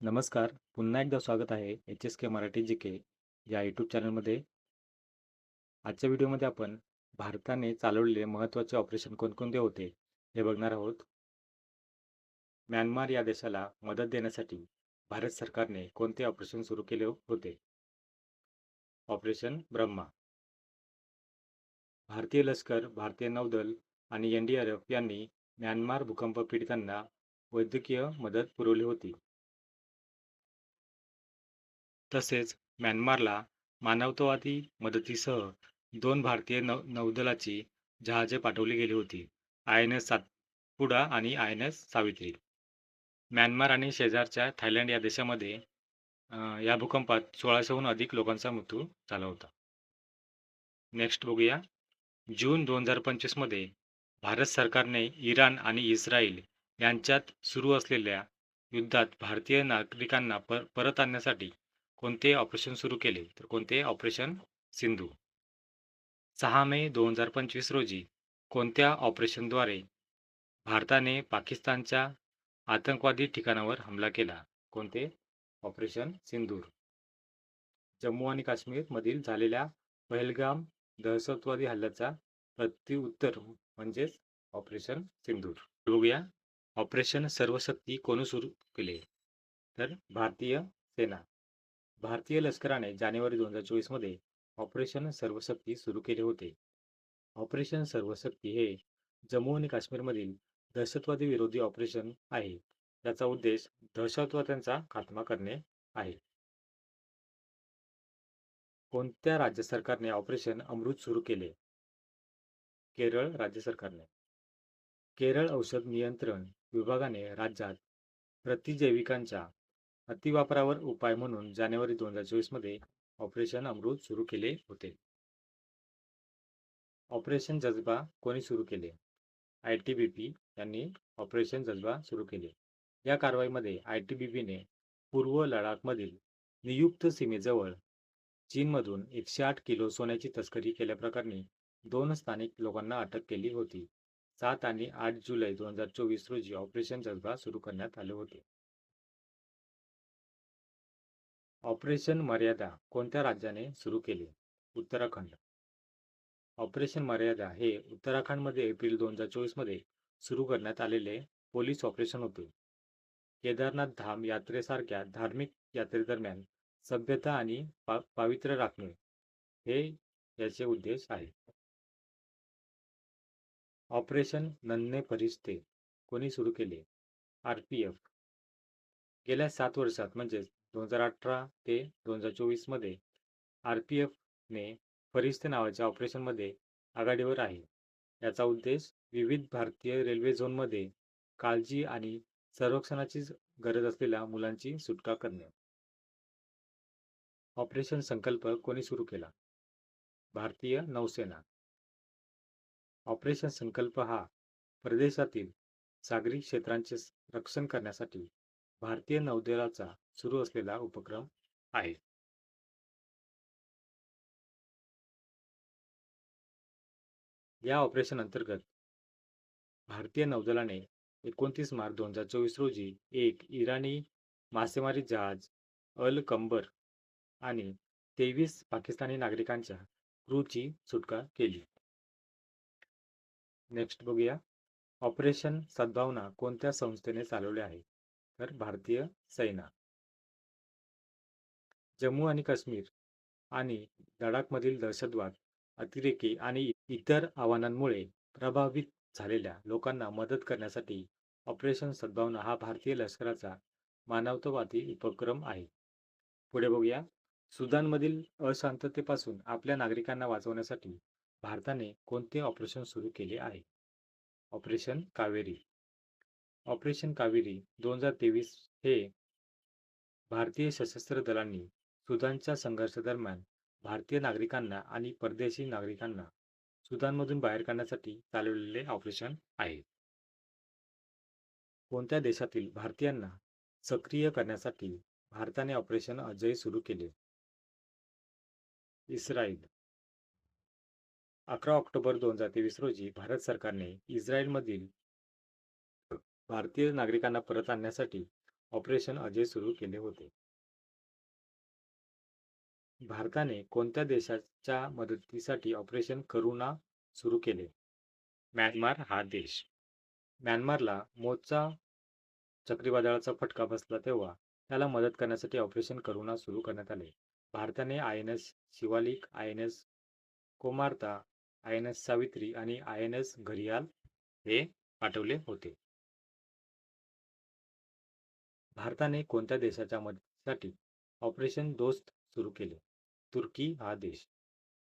नमस्कार. पुन्हा एकदा स्वागत आहे H S K Marathi G K या यूट्यूब चॅनलमध्ये. आजच्या व्हिडिओमध्ये आपण भारताने चालवलेले महत्त्वाचे ऑपरेशन कोणकोणते होते हे बघणार आहोत. म्यानमार या देशाला मदत देण्यासाठी भारत सरकारने कोणते ऑपरेशन सुरू केले होते? ऑपरेशन ब्रह्मा. भारतीय लष्कर, भारतीय नौदल आणि एन डी अरब यांनी म्यानमार भूकंप पीडितांना वैद्यकीय मदत पुरवली होती. तसेच म्यानमारला मानवतावादी मदतीसह दोन भारतीय नौ नौदलाची जहाजे पाठवली गेली होती. आय एन एस सातपुडा आणि आयएनएस सावित्री. म्यानमार आणि शेजारच्या थायलंड या देशामध्ये या भूकंपात सोळाशेहून अधिक लोकांचा मृत्यू झाला होता. नेक्स्ट बघूया. जून दोन हजार पंचवीसमध्ये भारत सरकारने इराण आणि इस्रायल यांच्यात सुरू असलेल्या युद्धात भारतीय नागरिकांना पर परत आणण्यासाठी कोणते ऑपरेशन सुरू केले? तर कोणते? ऑपरेशन सिंधू. सहा मे दोन हजार पंचवीस रोजी कोणत्या ऑपरेशनद्वारे भारताने पाकिस्तानच्या आतंकवादी ठिकाणावर हमला केला? कोणते? ऑपरेशन सिंदूर. जम्मू आणि काश्मीरमधील झालेल्या पहलगाम दहशतवादी हल्ल्याचा प्रत्युत्तर म्हणजेच ऑपरेशन सिंदूर. बघूया. ऑपरेशन सर्वशक्ती कोणी सुरू केले? तर भारतीय सेना. भारतीय लष्कराने जानेवारी दोन हजार चोवीसमध्ये ऑपरेशन सर्वशक्ती सुरू केले होते. ऑपरेशन सर्वशक्ती हे जम्मू आणि काश्मीरमधील दहशतवादी विरोधी ऑपरेशन आहे. याचा उद्देश दहशतवाद्यांचा खात्मा करणे आहे. कोणत्या राज्य सरकारने ऑपरेशन अमृत सुरू केले? केरळ राज्य सरकारने. केरळ औषध नियंत्रण विभागाने राज्यात प्रतिजैविकांच्या अतिवापरावर उपाय म्हणून जानेवारी दोन हजार चोवीसमध्ये ऑपरेशन अमृत सुरू केले होते. ऑपरेशन जज्बा कोणी सुरू केले? आयटीबीपी यांनी ऑपरेशन जज्बा सुरू केले. या कारवाईमध्ये आयटीबीपीने पूर्व लडाखमधील नियुक्त सीमेजवळ चीनमधून एकशे आठ किलो सोन्याची तस्करी केल्याप्रकरणी दोन स्थानिक लोकांना अटक केली होती. सात आणि आठ जुलै दोन हजार चोवीस रोजी ऑपरेशन जज्बा सुरू करण्यात आले होते. ऑपरेशन मर्यादा कोणत्या राज्याने सुरू केले? उत्तराखंड. ऑपरेशन मर्यादा हे उत्तराखंडमध्ये एप्रिल दोन हजार चोवीसमध्ये सुरू करण्यात आलेले पोलीस ऑपरेशन होते. केदारनाथ धाम यात्रेसारख्या धार्मिक यात्रेदरम्यान सभ्यता आणि पा पावित्र्य राखणे हे याचे उद्देश आहे. ऑपरेशन नन्हे फरिश्ते कोणी सुरू केले? आरपीएफ. गेल्या सात वर्षात म्हणजेच दोन हजार अठरा ते दोन हजार चोवीसमध्ये एफने फरिश्ते नावाच्या ऑपरेशनमध्ये आघाडीवर आहे. याचा उद्देश विविध भारतीय रेल्वे झोनमध्ये काळजी आणि संरक्षणाची गरज असलेल्या मुलांची सुटका करणे. ऑपरेशन संकल्प कोणी सुरू केला? भारतीय नौसेना. ऑपरेशन संकल्प हा प्रदेशातील सागरी क्षेत्रांचे रक्षण करण्यासाठी भारतीय नौदलाचा सुरू असलेला उपक्रम आहे. या ऑपरेशन अंतर्गत भारतीय नौदलाने एकोणतीस मार्च दोन हजार चोवीस रोजी एक इराणी मासेमारी जहाज अल कंबर आणि तेवीस पाकिस्तानी नागरिकांच्या क्रूची सुटका केली. नेक्स्ट बघूया. ऑपरेशन सद्भावना कोणत्या संस्थेने चालवले आहे? तर भारतीय सेना. जम्मू आणि काश्मीर आणि लडाखमधील दहशतवाद, अतिरेकी आणि इतर आव्हानांमुळे प्रभावित झालेल्या लोकांना मदत करण्यासाठी ऑपरेशन सद्भावना हा भारतीय लष्कराचा मानवतावादी उपक्रम आहे. पुढे बघूया. सुदानमधील अशांततेपासून आपल्या नागरिकांना वाचवण्यासाठी भारताने कोणते ऑपरेशन सुरू केले आहे? ऑपरेशन कावेरी. ऑपरेशन कावेरी दोन हजार तेवीस हे भारतीय सशस्त्र दलांनी सुदानच्या संघर्षादरम्यान भारतीय नागरिकांना आणि परदेशी नागरिकांना सुदानमधून बाहेर काढण्यासाठी चालवलेले ऑपरेशन आहे. कोणत्या देशातील भारतीयांना सक्रिय करण्यासाठी भारताने ऑपरेशन अजय सुरू केले? इस्रायल. अकरा ऑक्टोबर दोन हजार तेवीस रोजी भारत सरकारने इस्रायलमधील भारतीय नागरिकांना परत आणण्यासाठी ऑपरेशन अजय सुरू केले होते. भारताने कोणत्या देशाच्या मदतीसाठी ऑपरेशन करुणा सुरू केले? म्यानमार हा देश. म्यानमारला मोचा चक्रीवादळाचा फटका बसला तेव्हा त्याला मदत करण्यासाठी ऑपरेशन करुणा सुरू करण्यात आले. भारताने I N S Shivalik I N S Kamorta I N S Savitri आणि आय एन एस घरियाल हे पाठवले होते. भारताने कोणत्या देशाच्या मदतीसाठी ऑपरेशन दोस्त सुरू केले? तुर्की हा देश.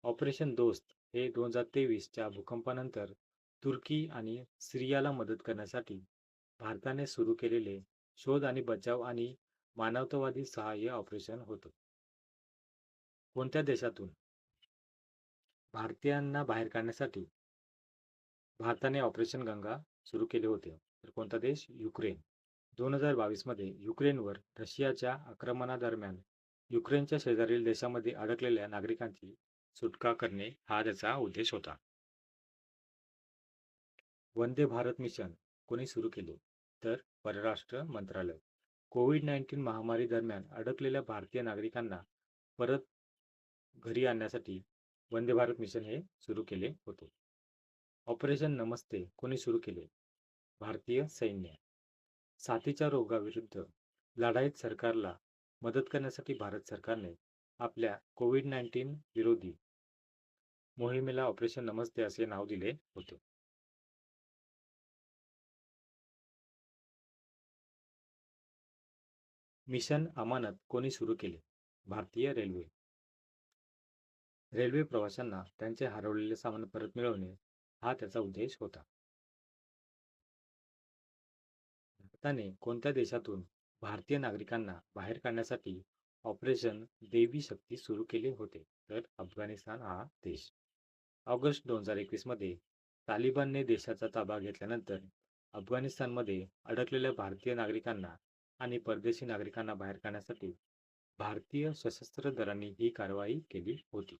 ऑपरेशन दोस्त हे दोन हजार तेवीसच्या भूकंपानंतर तुर्की आणि सिरियाला मदत करण्यासाठी भारताने सुरू केलेले शोध आणि बचाव आणि मानवतावादी सहाय्य ऑपरेशन होतं. कोणत्या देशातून? भारतीयांना बाहेर काढण्यासाठी भारताने ऑपरेशन गंगा सुरू केले होते. तर कोणता देश? युक्रेन. दोन हजार बावीसमध्ये युक्रेनवर रशियाच्या आक्रमणादरम्यान युक्रेनच्या शेजारील देशामध्ये अडकलेल्या नागरिकांची सुटका करणे हा त्याचा उद्देश होता. वंदे भारत मिशन कोणी सुरू केले? तर परराष्ट्र मंत्रालय. कोविड नाईन्टीन महामारी दरम्यान अडकलेल्या भारतीय नागरिकांना परत घरी आणण्यासाठी वंदे भारत मिशन हे सुरू केले होते. ऑपरेशन नमस्ते कोणी सुरू केले? भारतीय सैन्य. साथीच्या रोगाविरुद्ध लढाईत सरकारला मदत करण्यासाठी भारत सरकारने आपल्या कोविड नाईन्टीन विरोधी मोहिमेला ऑपरेशन नमस्ते असे नाव दिले होते. मिशन अमानत कोणी सुरू केले? भारतीय रेल्वे. रेल्वे प्रवाशांना त्यांचे हरवलेले सामान परत मिळवणे हा त्याचा उद्देश होता. भारताने कोणत्या देशातून भारतीय नागरिकांना बाहेर काढण्यासाठी ऑपरेशन देवी शक्ती सुरू केले होते? तर अफगाणिस्तान हा देश. ऑगस्ट दोन हजार एकवीसमध्ये तालिबानने देशाचा ताबा घेतल्यानंतर अफगाणिस्तानमध्ये अडकलेल्या भारतीय नागरिकांना आणि परदेशी नागरिकांना बाहेर काढण्यासाठी भारतीय सशस्त्र दलांनी ही कारवाई केली होती.